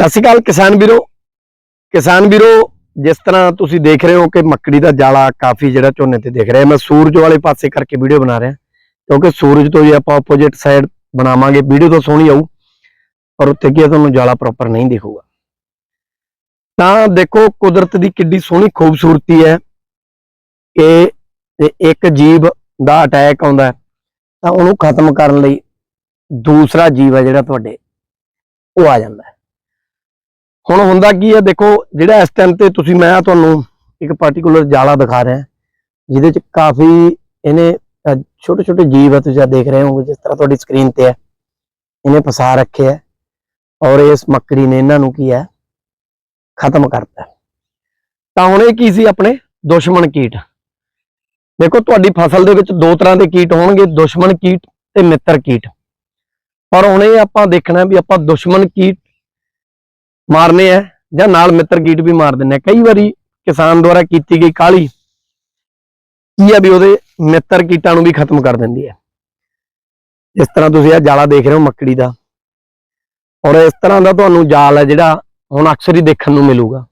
ਸਤਿ ਸ਼੍ਰੀ ਅਕਾਲ ਕਿਸਾਨ ਵੀਰੋ। ਕਿਸਾਨ ਵੀਰੋ ਜਿਸ ਤਰ੍ਹਾਂ ਤੁਸੀਂ ਦੇਖ ਰਹੇ ਹੋ ਕਿ ਮੱਕੜੀ ਦਾ ਜਾਲਾ ਕਾਫੀ ਜਿਹੜਾ ਝੋਨੇ ਤੇ ਦਿਖ ਰਿਹਾ। ਮੈਂ ਸੂਰਜ ਵਾਲੇ ਪਾਸੇ ਕਰਕੇ ਵੀਡੀਓ ਬਣਾ ਰਿਹਾ ਕਿਉਂਕਿ ਸੂਰਜ ਤੋਂ ਜੇ ਆਪਾਂ ਆਪੋਜ਼ਿਟ ਸਾਈਡ ਬਣਾਵਾਂਗੇ। ਵੀਡੀਓ ਤਾਂ ਸੋਹਣੀ ਆਊ ਪਰ ਉੱਤੇ ਕੀ ਹੈ, ਤੁਹਾਨੂੰ ਜਾਲਾ ਪ੍ਰੋਪਰ ਨਹੀਂ ਦਿਖੂਗਾ। ਤਾਂ ਦੇਖੋ ਕੁਦਰਤ ਦੀ ਕਿੱਡੀ ਸੋਹਣੀ ਖੂਬਸੂਰਤੀ ਹੈ ਕਿ ਇੱਕ ਜੀਵ ਦਾ ਅਟੈਕ ਆਉਂਦਾ ਤਾਂ ਉਹਨੂੰ ਖਤਮ ਕਰਨ ਲਈ ਦੂਸਰਾ ਜੀਵ ਹੈ ਜਿਹੜਾ ਤੁਹਾਡੇ ਉਹ ਆ ਜਾਂਦਾ ਹੁਣ ਹੁੰਦਾ ਕੀ ਹੈ ਦੇਖੋ, ਜਿਹੜਾ ਇਸ ਟਾਈਮ ਤੇ ਤੁਸੀਂ, ਮੈਂ ਤੁਹਾਨੂੰ ਇੱਕ ਪਾਰਟਿਕੂਲਰ ਜਾਲਾ ਦਿਖਾ ਰਿਹਾ, ਜਿਹਦੇ ਚ ਕਾਫੀ ਇਹਨੇ ਛੋਟੇ ਛੋਟੇ ਜੀਵ ਆ, ਤੁਸੀਂ ਦੇਖ ਰਹੇ ਹੋਗੇ ਜਿਸ ਤਰ੍ਹਾਂ ਤੁਹਾਡੀ ਸਕਰੀਨ ਤੇ ਹੈ ਇਹਨੇ ਫਸਾ ਰੱਖਿਆ ਹੈ, ਔਰ ਇਸ ਮੱਕੜੀ ਨੇ ਇਹਨਾਂ ਨੂੰ ਕੀ ਹੈ ਖਤਮ ਕਰਤਾ ਤਾਂ ਹੁਣ ਇਹ ਕੀ ਸੀ ਆਪਣੇ? ਦੁਸ਼ਮਣ ਕੀਟ। ਦੇਖੋ, ਤੁਹਾਡੀ ਫਸਲ ਦੇ ਵਿੱਚ ਦੋ ਤਰ੍ਹਾਂ ਦੇ ਕੀਟ ਹੋਣਗੇ, ਦੁਸ਼ਮਣ ਕੀਟ ਤੇ ਮਿੱਤਰ ਕੀਟ। ਪਰ ਹੁਣ ਇਹ ਆਪਾਂ ਦੇਖਣਾ ਵੀ ਆਪਾਂ ਦੁਸ਼ਮਣ ਕੀਟ ਮਾਰਨੇ ਆ ਜਾਂ ਨਾਲ ਮਿੱਤਰ ਕੀਟ ਵੀ ਮਾਰ ਦਿੰਨੇ ਆ। ਕਈ ਵਾਰੀ ਕਿਸਾਨ ਦੁਆਰਾ ਕੀਤੀ ਗਈ ਕਾਲੀ ਕੀ ਆ ਵੀ ਉਹਦੇ ਮਿੱਤਰ ਕੀਟਾਂ ਨੂੰ ਵੀ ਖਤਮ ਕਰ ਦਿੰਦੀ ਹੈ। ਇਸ ਤਰ੍ਹਾਂ ਤੁਸੀਂ ਇਹ ਜਾਲਾ ਦੇਖ ਰਹੇ ਹੋ ਮੱਕੜੀ ਦਾ। ਔਰ ਇਸ ਤਰ੍ਹਾਂ ਦਾ ਤੁਹਾਨੂੰ ਜਾਲ ਹੈ ਜਿਹੜਾ ਹੁਣ ਅਕਸਰ ਹੀ ਦੇਖਣ ਨੂੰ ਮਿਲੂਗਾ।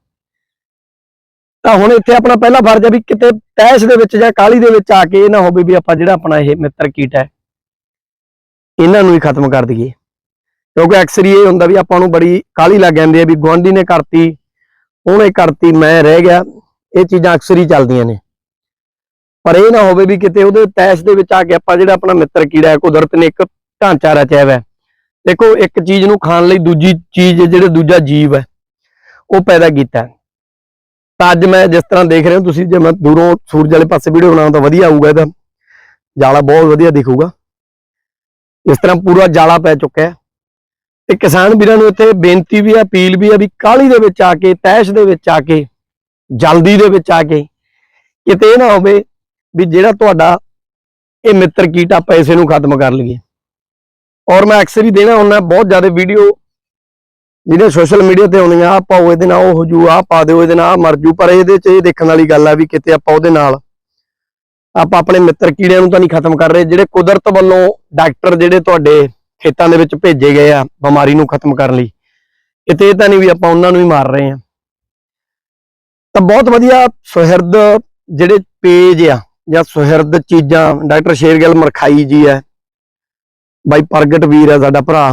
ਤਾਂ ਹੁਣ ਇੱਥੇ ਆਪਣਾ ਪਹਿਲਾ ਫਰਜ਼ ਹੈ ਵੀ ਕਿਤੇ ਤੈਸ਼ ਦੇ ਵਿੱਚ ਜਾਂ ਕਾਲੀ ਦੇ ਵਿੱਚ ਆ ਕੇ ਇਹ ਨਾ ਹੋਵੇ ਵੀ ਆਪਾਂ ਜਿਹੜਾ ਆਪਣਾ ਇਹ ਮਿੱਤਰ ਕੀਟ ਹੈ, ਇਹਨਾਂ ਨੂੰ ਹੀ ਖਤਮ ਕਰ ਦਈਏ। ਕਿਉਂਕਿ ਅਕਸਰ ਹੀ ਇਹ ਹੁੰਦਾ ਵੀ ਆਪਾਂ ਨੂੰ ਬੜੀ ਕਾਲੀ ਲੱਗ ਜਾਂਦੀ ਹੈ ਵੀ ਗੁਆਂਢੀ ਨੇ ਕਰਤੀ, ਉਹਨੇ ਕਰਤੀ, ਮੈਂ ਰਹਿ ਗਿਆ। ਇਹ ਚੀਜ਼ਾਂ ਅਕਸਰ ਹੀ ਚੱਲਦੀਆਂ ਨੇ। ਪਰ ਇਹ ਨਾ ਹੋਵੇ ਵੀ ਕਿਤੇ ਉਹਦੇ ਤੈਸ਼ ਦੇ ਵਿੱਚ ਆ ਕੇ ਆਪਾਂ ਜਿਹੜਾ ਆਪਣਾ ਮਿੱਤਰ ਕੀੜਾ ਹੈ, ਕੁਦਰਤ ਨੇ ਇੱਕ ਢਾਂਚਾ ਰਚਿਆ ਹੋਇਆ ਦੇਖੋ, ਇੱਕ ਚੀਜ਼ ਨੂੰ ਖਾਣ ਲਈ ਦੂਜੀ ਚੀਜ਼, ਜਿਹੜਾ ਦੂਜਾ ਜੀਵ ਹੈ, ਉਹ ਪੈਦਾ ਕੀਤਾ ਤਾਂ ਅੱਜ ਮੈਂ ਜਿਸ ਤਰ੍ਹਾਂ ਦੇਖ ਰਹੇ ਹੋ ਤੁਸੀਂ ਜੇ ਮੈਂ ਦੂਰੋਂ ਸੂਰਜ ਵਾਲੇ ਪਾਸੇ ਵੀਡੀਓ ਬਣਾਉਂ ਤਾਂ ਵਧੀਆ ਆਊਗਾ ਇਹਦਾ। ਜਾਲਾ ਬਹੁਤ ਵਧੀਆ ਦਿਖੂਗਾ। ਇਸ ਤਰ੍ਹਾਂ ਪੂਰਾ ਜਾਲਾ ਪੈ ਚੁੱਕਾ ਹੈ। ਤੇ ਕਿਸਾਨ ਵੀਰਾਂ ਨੂੰ ਇੱਥੇ ਬੇਨਤੀ ਵੀ ਆ, ਅਪੀਲ ਵੀ ਆ ਵੀ ਕਾਲੀ ਦੇ ਵਿੱਚ ਆ ਕੇ, ਤੈਸ਼ ਦੇ ਵਿੱਚ ਆ ਕੇ, ਜਲਦੀ ਦੇ ਵਿੱਚ ਆ ਕੇ ਕਿਤੇ ਇਹ ਨਾ ਹੋਵੇ ਵੀ ਜਿਹੜਾ ਤੁਹਾਡਾ ਇਹ ਮਿੱਤਰ ਕੀਟ ਆਪਾਂ ਇਸੇ ਨੂੰ ਖਤਮ ਕਰ ਲਈਏ। ਔਰ ਮੈਂ ਅਕਸਰ ਹੀ ਦੇਣਾ ਹੁੰਦਾ, ਬਹੁਤ ਜ਼ਿਆਦਾ ਵੀਡੀਓ ਜਿਹੜੇ ਸੋਸ਼ਲ ਮੀਡੀਆ ਤੇ ਆਉਂਦੀਆਂ ਆ ਪਾਓ ਇਹਦੇ ਨਾਲ, ਉਹ ਹੋ ਜੂ ਆ ਪਾ ਦਿਓ ਇਹਦੇ ਨਾਲ, ਆਹ ਮਰ ਜੂ, ਪਰ ਇਹਦੇ ਚ ਇਹ ਦੇਖਣ ਵਾਲੀ ਗੱਲ ਆ ਵੀ ਕਿਤੇ ਆਪਾਂ ਉਹਦੇ ਨਾਲ ਆਪਾਂ ਆਪਣੇ ਮਿੱਤਰ ਕੀੜਿਆਂ ਨੂੰ ਤਾਂ ਨਹੀਂ ਖਤਮ ਕਰ ਰਹੇ, ਜਿਹੜੇ ਕੁਦਰਤ ਵੱਲੋਂ ਡਾਕਟਰ ਜਿਹੜੇ ਤੁਹਾਡੇ ਖੇਤਾਂ ਦੇ ਵਿੱਚ ਭੇਜੇ ਗਏ ਆ ਬਿਮਾਰੀ ਨੂੰ ਖਤਮ ਕਰਨ ਲਈ। ਕਿਤੇ ਇਹ ਤਾਂ ਨਹੀਂ ਵੀ ਆਪਾਂ ਉਹਨਾਂ ਨੂੰ ਹੀ ਮਾਰ ਰਹੇ ਆ। ਤਾਂ ਬਹੁਤ ਵਧੀਆ ਸੁਹਿਰਦ ਜਿਹੜੇ ਪੇਜ ਆ ਜਾਂ ਸੁਹਿਰਦ ਚੀਜ਼ਾਂ, ਡਾਕਟਰ ਸ਼ੇਰਗਿੱਲ ਮਰਖਾਈ ਜੀ ਹੈ ਬਾਈ ਪ੍ਰਗਟ ਵੀਰ ਹੈ ਸਾਡਾ ਭਰਾ।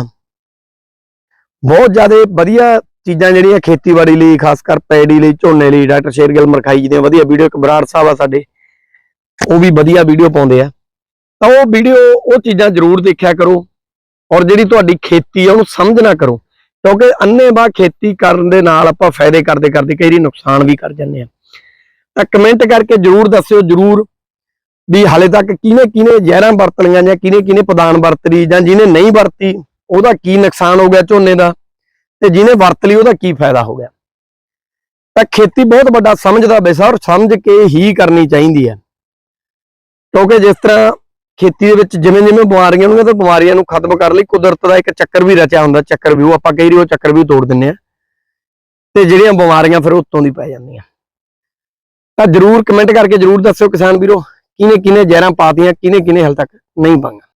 ਬਹੁਤ ਜ਼ਿਆਦਾ ਵਧੀਆ ਚੀਜ਼ਾਂ ਜਿਹੜੀਆਂ ਖੇਤੀਬਾੜੀ ਲਈ, ਖਾਸ ਕਰ ਪੈੜੀ ਲਈ, ਝੋਨੇ ਲਈ, ਡਾਕਟਰ ਸ਼ੇਰਗਿੱਲ ਮਰਖਾਈ ਜੀ ਦੀਆਂ ਵਧੀਆ ਵੀਡੀਓ, ਇੱਕ ਬਰਾੜ ਸਾਹਿਬ ਆ ਸਾਡੇ, ਉਹ ਵੀ ਵਧੀਆ ਵੀਡੀਓ ਪਾਉਂਦੇ ਆ। ਤਾਂ ਉਹ ਵੀਡੀਓ, ਉਹ ਚੀਜ਼ਾਂ ਜ਼ਰੂਰ ਦੇਖਿਆ ਕਰੋ। ਔਰ ਜਿਹੜੀ ਤੁਹਾਡੀ ਖੇਤੀ ਆ, ਉਹਨੂੰ ਸਮਝ ਨਾ ਕਰੋ। ਕਿਉਂਕਿ ਅੰਨੇਵਾਹ ਖੇਤੀ ਕਰਨ ਦੇ ਨਾਲ ਆਪਾਂ ਫਾਇਦੇ ਕਰਦੇ ਕਰਦੇ ਕਈ ਵਾਰੀ ਨੁਕਸਾਨ ਵੀ ਕਰ ਜਾਂਦੇ ਆ। ਤਾਂ ਕਮੈਂਟ ਕਰਕੇ ਜਰੂਰ ਦੱਸਿਓ, ਜਰੂਰ ਵੀ ਹਾਲੇ ਤੱਕ ਕਿਹਨੇ ਕਿਹਨੇ ਜ਼ਹਿਰਾਂ ਵਰਤ ਲਈਆਂ ਜਾਂ ਕਿਹਨੇ ਕਿਹਨੇ ਪਦਾਨ ਵਰਤ ਲਈ ਜਾਂ ਜਿਹਨੇ ਨਹੀਂ ਵਰਤੀ, ਉਹਦਾ ਕੀ ਨੁਕਸਾਨ ਹੋ ਗਿਆ ਝੋਨੇ ਦਾ ਤੇ ਜਿਹਨੇ ਵਰਤ ਲਈ ਉਹਦਾ ਕੀ ਫਾਇਦਾ ਹੋ ਗਿਆ। ਤਾਂ ਖੇਤੀ ਬਹੁਤ ਵੱਡਾ ਸਮਝਦਾ ਵਿਸ਼ਾ ਔਰ ਸਮਝ ਕੇ ਹੀ ਕਰਨੀ ਚਾਹੀਦੀ ਹੈ। ਕਿਉਂਕਿ ਜਿਸ ਤਰ੍ਹਾਂ ਖੇਤੀ ਦੇ ਵਿੱਚ ਜਿਵੇਂ ਜਿਵੇਂ ਬਿਮਾਰੀਆਂ ਹੋਣਗੀਆਂ ਤਾਂ ਬਿਮਾਰੀਆਂ ਨੂੰ ਖਤਮ ਕਰਨ ਲਈ ਕੁਦਰਤ ਦਾ ਇੱਕ ਚੱਕਰ ਵੀ ਰਚਿਆ ਹੁੰਦਾ, ਚੱਕਰ ਵੀ, ਉਹ ਆਪਾਂ ਕਈ ਵਾਰੀ ਉਹ ਚੱਕਰ ਵੀ ਤੋੜ ਦਿੰਨੇ ਆ ਤੇ ਜਿਹੜੀਆਂ ਬਿਮਾਰੀਆਂ ਫਿਰ ਉੱਤੋਂ ਦੀ ਪੈ ਜਾਂਦੀਆਂ। ਤਾਂ ਜਰੂਰ ਕਮੈਂਟ ਕਰਕੇ ਜਰੂਰ ਦੱਸਿਓ ਕਿਸਾਨ ਵੀਰੋ ਕਿਹਨੇ ਕਿਹਨੇ ਜ਼ਹਿਰਾਂ ਪਾਤੀਆਂ ਕਿਹਨੇ ਕਿਹਨੇ ਹਾਲ ਤੱਕ ਨਹੀਂ ਪਾਈਆਂ।